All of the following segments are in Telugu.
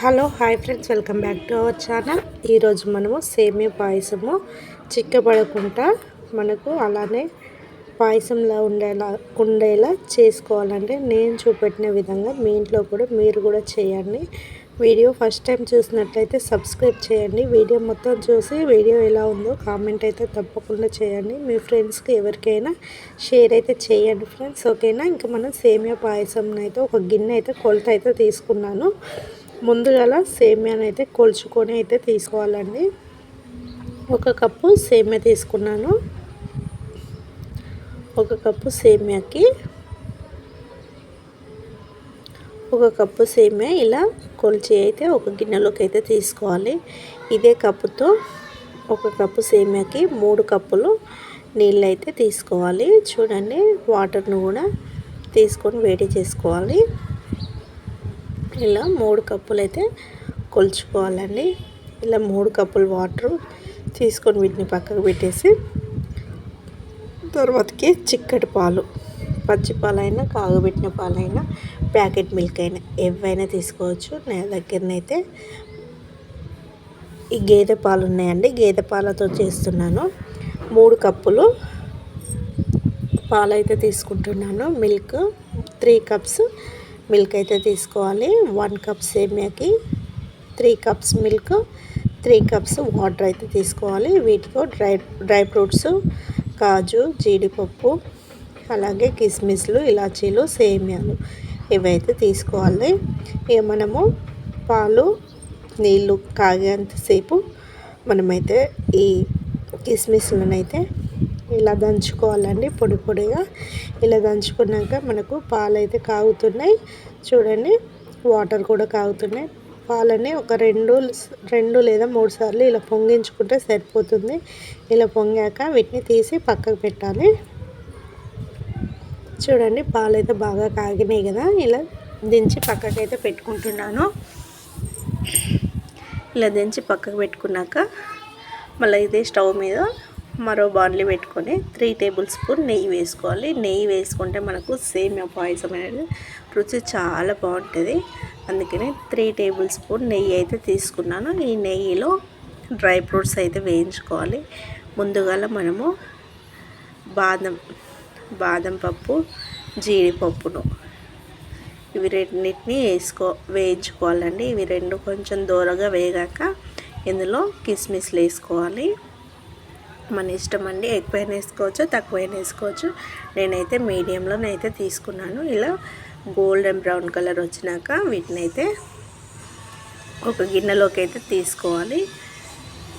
Hello hi friends welcome back to our channel. ఈరోజు మనము సేమియా పాయసము చిక్కబడకుండా మనకు అలానే పాయసంలా ఉండేలా ఉండేలా చేసుకోవాలంటే నేను చూపెట్టిన విధంగా మీ ఇంట్లో కూడా మీరు కూడా చేయండి. వీడియో ఫస్ట్ టైం చూసినట్లయితే సబ్స్క్రైబ్ చేయండి. వీడియో మొత్తం చూసి వీడియో ఎలా ఉందో కామెంట్ అయితే తప్పకుండా చేయండి. మీ ఫ్రెండ్స్కి ఎవరికైనా షేర్ అయితే చేయండి ఫ్రెండ్స్ ఓకేనా? ఇంకా మనం సేమియా పాయసం అయితే ఒక గిన్నె అయితే కొలత అయితే తీసుకున్నాను. ముందుగా సేమ్యాని అయితే కొలుచుకొని అయితే తీసుకోవాలండి. ఒక కప్పు సేమ్యా తీసుకున్నాను. ఒక కప్పు సేమ్యాకి ఒక కప్పు సేమ్యా ఇలా కొలిచి అయితే ఒక గిన్నెలోకి అయితే తీసుకోవాలి. ఇదే కప్పుతో ఒక కప్పు సేమ్యాకి మూడు కప్పులు నీళ్ళు అయితే తీసుకోవాలి. చూడండి వాటర్ను కూడా తీసుకొని వేడి చేసుకోవాలి. ఇలా మూడు కప్పులు అయితే కొలుచుకోవాలండి. ఇలా మూడు కప్పులు వాటర్ తీసుకొని వీటిని పక్కకు పెట్టేసి తర్వాతకి చిక్కటి పాలు పచ్చి పాలైనా కాగబెట్టిన పాలైనా ప్యాకెట్ మిల్క్ అయినా ఏవైనా తీసుకోవచ్చు. నా దగ్గరనైతే ఈ గేదె పాలు ఉన్నాయండి. గేదె పాలతో చేస్తున్నాను. మూడు కప్పులు పాలు అయితే తీసుకుంటున్నాను. మిల్క్ త్రీ కప్స్ మిల్క్ అయితే తీసుకోవాలి. One cup సేమియాకి three cups milk three cups water అయితే తీసుకోవాలి. వీటితో డ్రై డ్రై ఫ్రూట్స్ కాజు జీడిపప్పు అలాగే కిస్మిస్లు ఇలాచీలు సేమియాలు ఇవైతే తీసుకోవాలి. ఇక మనము పాలు నీళ్ళు కాగేంతసేపు మనమైతే ఈ కిస్మిస్లను అయితే ఇలా దంచుకోవాలండి పొడి పొడిగా. ఇలా దంచుకున్నాక మనకు పాలు అయితే కాగుతున్నాయి. చూడండి వాటర్ కూడా కాగుతున్నాయి. పాలని ఒక రెండు రెండు లేదా మూడు సార్లు ఇలా పొంగించుకుంటే సరిపోతుంది. ఇలా పొంగాక వీటిని తీసి పక్కకు పెట్టాలి. చూడండి పాలు అయితే బాగా కాగినాయి కదా. ఇలా దించి పక్కకైతే పెట్టుకుంటున్నాను. ఇలా దించి పక్కకు పెట్టుకున్నాక మళ్ళీ ఇదే స్టవ్ మీద మరో బాండ్లీ పెట్టుకొని త్రీ టేబుల్ స్పూన్ నెయ్యి వేసుకోవాలి. నెయ్యి వేసుకుంటే మనకు సేమ్ పాయసం అనేది రుచి చాలా బాగుంటుంది. అందుకని త్రీ టేబుల్ స్పూన్ నెయ్యి అయితే తీసుకున్నాను. ఈ నెయ్యిలో డ్రై ఫ్రూట్స్ అయితే వేయించుకోవాలి. ముందుగా మనము బాదం బాదం పప్పు జీడిపప్పును ఇవి రెండింటిని వేసుకో వేయించుకోవాలండి. ఇవి రెండు కొంచెం దూరగా వేగాక ఇందులో కిస్మిస్లు వేసుకోవాలి. మన ఇష్టం అండి. ఎక్కువైనా వేసుకోవచ్చు తక్కువైనా వేసుకోవచ్చు. నేనైతే మీడియంలోనే అయితే తీసుకున్నాను. ఇలా గోల్డెన్ బ్రౌన్ కలర్ వచ్చినాక వీటిని అయితే ఒక గిన్నెలోకి అయితే తీసుకోవాలి.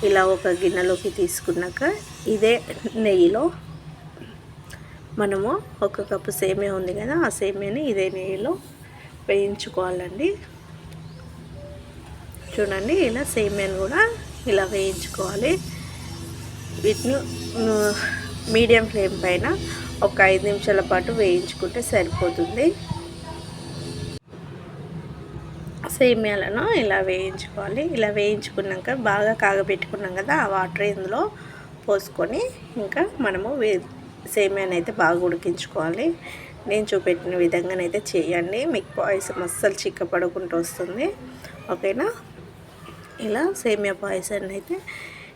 ఇలా ఒక గిన్నెలోకి తీసుకున్నాక ఇదే నెయ్యిలో మనము ఒక కప్పు సేమియా ఉంది కదా ఆ సేమియాని ఇదే నెయ్యిలో వేయించుకోవాలండి. చూడండి ఇలా సేమియాని కూడా ఇలా వేయించుకోవాలి. వీటిని మీడియం ఫ్లేమ్ పైన ఒక ఐదు నిమిషాల పాటు వేయించుకుంటే సరిపోతుంది. సేమియాలను ఇలా వేయించుకోవాలి. ఇలా వేయించుకున్నాక బాగా కాగబెట్టుకున్నాం కదా ఆ వాటర్ ఇందులో పోసుకొని ఇంకా మనము వే సేమియాని అయితే బాగా ఉడికించుకోవాలి. నేను చూపెట్టిన విధంగానైతే చేయండి. మీకు పాయసం అస్సలు చిక్కపడకుండా వస్తుంది. ఓకేనా? ఇలా సేమియా పాయసాన్ని అయితే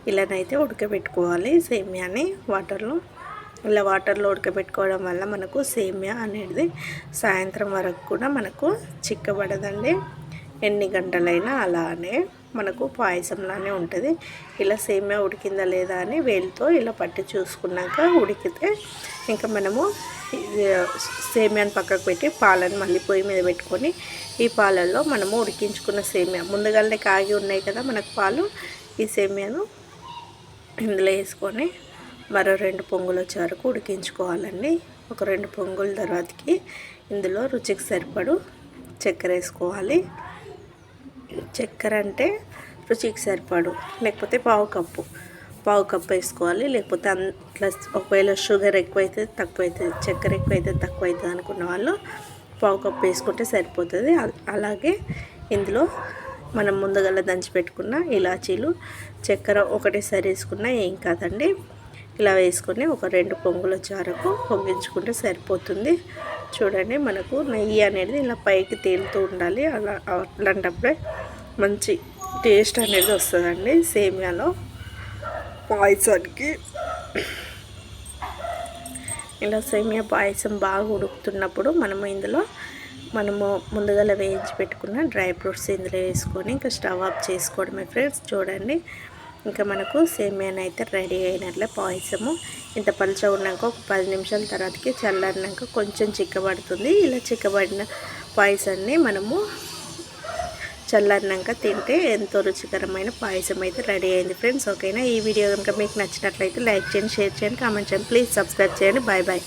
ఇలానైతే ఉడకబెట్టుకోవాలి సేమియాని వాటర్లో. ఇలా వాటర్లో ఉడకబెట్టుకోవడం వల్ల మనకు సేమియా అనేది సాయంత్రం వరకు కూడా మనకు చిక్కబడదండి. ఎన్ని గంటలైనా అలానే మనకు పాయసంలానే ఉంటుంది. ఇలా సేమియా ఉడికిందా లేదా అని వేలితో ఇలా పట్టి చూసుకున్నాక ఉడికితే ఇంకా మనము సేమియాని పక్కకు పెట్టి పాలను మళ్ళీ పొయ్యి మీద పెట్టుకొని ఈ పాలల్లో మనము ఉడికించుకున్న సేమియా. ముందుగానే కాగి ఉన్నాయి కదా మనకు పాలు ఈ సేమియాను ఇందులో వేసుకొని మరో రెండు పొంగులు వచ్చే వరకు ఉడికించుకోవాలండి. ఒక రెండు పొంగుల తర్వాతకి ఇందులో రుచికి సరిపడు చక్కెర వేసుకోవాలి. చక్కెర అంటే రుచికి సరిపడు లేకపోతే పావు కప్పు. పావు కప్పు వేసుకోవాలి లేకపోతే అట్లా ఒకవేళ షుగర్ ఎక్కువైతే తక్కువ అవుతుంది చక్కెర ఎక్కువైతే తక్కువ అవుతుంది అనుకున్న వాళ్ళు పావు కప్పు వేసుకుంటే సరిపోతుంది. అలాగే ఇందులో మనం ముందుగల దంచి పెట్టుకున్న ఇలాచీలు చక్కెర ఒకటేసారి వేసుకున్న ఏం కాదండి. ఇలా వేసుకొని ఒక రెండు పొంగుల చారకు పొంగించుకుంటే సరిపోతుంది. చూడండి మనకు నెయ్యి అనేది ఇలా పైకి తేలుతూ ఉండాలి. అలా అట్లాంటప్పుడే మంచి టేస్ట్ అనేది వస్తుందండి. సేమియాలో పాయసానికి. ఇలా సేమియా పాయసం బాగా ఉడుకుతున్నప్పుడు మనము ఇందులో మనము ముందుగా వేయించి పెట్టుకున్న డ్రై ఫ్రూట్స్ ఇందులో వేసుకొని ఇంకా స్టవ్ ఆఫ్ చేసుకోవడమే ఫ్రెండ్స్ చూడండి. ఇంకా మనకు సేమియాన్ అయితే రెడీ అయినట్లే. పాయసము ఇంత పలుచగా ఉన్నాక ఒక పది నిమిషాల తర్వాతకి చల్లారినాక కొంచెం చిక్కబడుతుంది. ఇలా చిక్కబడిన పాయసాన్ని మనము చల్లారినాక తింటే ఎంతో రుచికరమైన పాయసం అయితే రెడీ అయింది ఫ్రెండ్స్ ఓకేనా? ఈ వీడియో కనుక మీకు నచ్చినట్లయితే లైక్ చేయండి షేర్ చేయండి కామెంట్ చేయండి. ప్లీజ్ సబ్స్క్రైబ్ చేయండి. Bye bye